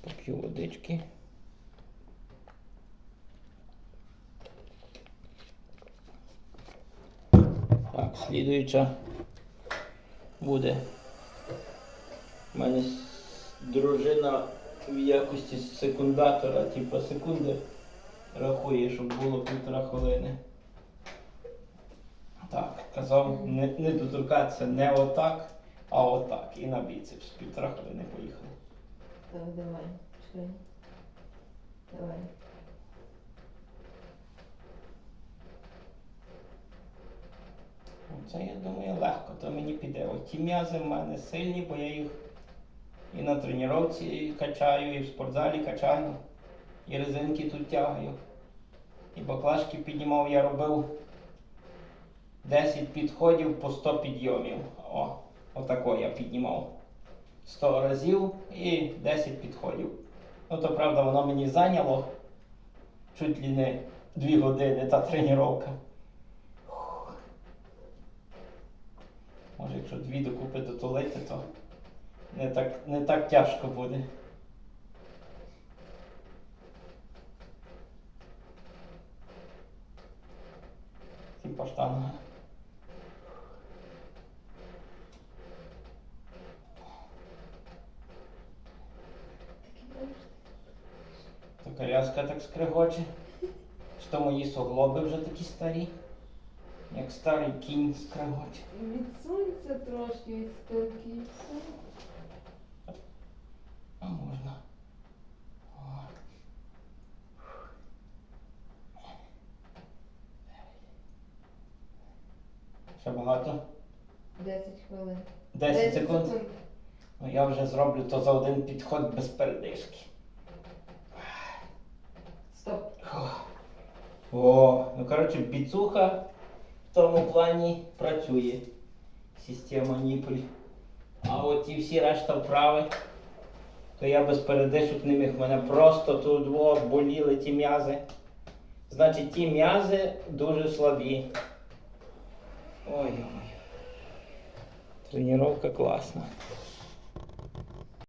Поп'ю водички. Так, слідуюча буде. У мене дружина в якості секундатора, типу секунди, рахує, щоб було півтора хвилини. Так, казав не, не доторкатися не отак, а отак. І на біцепс. Півтора хвилини поїхали. Так, давай, чекай. Давай. Це я думаю легко, то мені піде. Ті м'язи в мене сильні, бо я їх і на тренувці качаю, і в спортзалі качаю, і резинки тут тягаю. І баклажки піднімав, я робив 10 підходів по 100 підйомів. О, отако я піднімав 100 разів і 10 підходів. Ну то правда, воно мені зайняло чуть ли не 2 години та тренування. Може, якщо дві докупи дотулити, то не так, не так тяжко буде. Типа штанга. То коляска так скригоче. Що мої суглоби вже такі старі, як старий кінь скригоче. Від сонця трошки від. А можна. Ще багато? 10 хвилин. 10 секунд. Ну я вже зроблю то за один підход без передишки. О, ну коротше, біцуха в тому плані працює. Система Ніполь. А от ті всі решта вправи, то я без передишок не міг. Мене просто тут во, боліли ті м'язи. Значить, ті м'язи дуже слабі. Ой-ой. Тренування класна.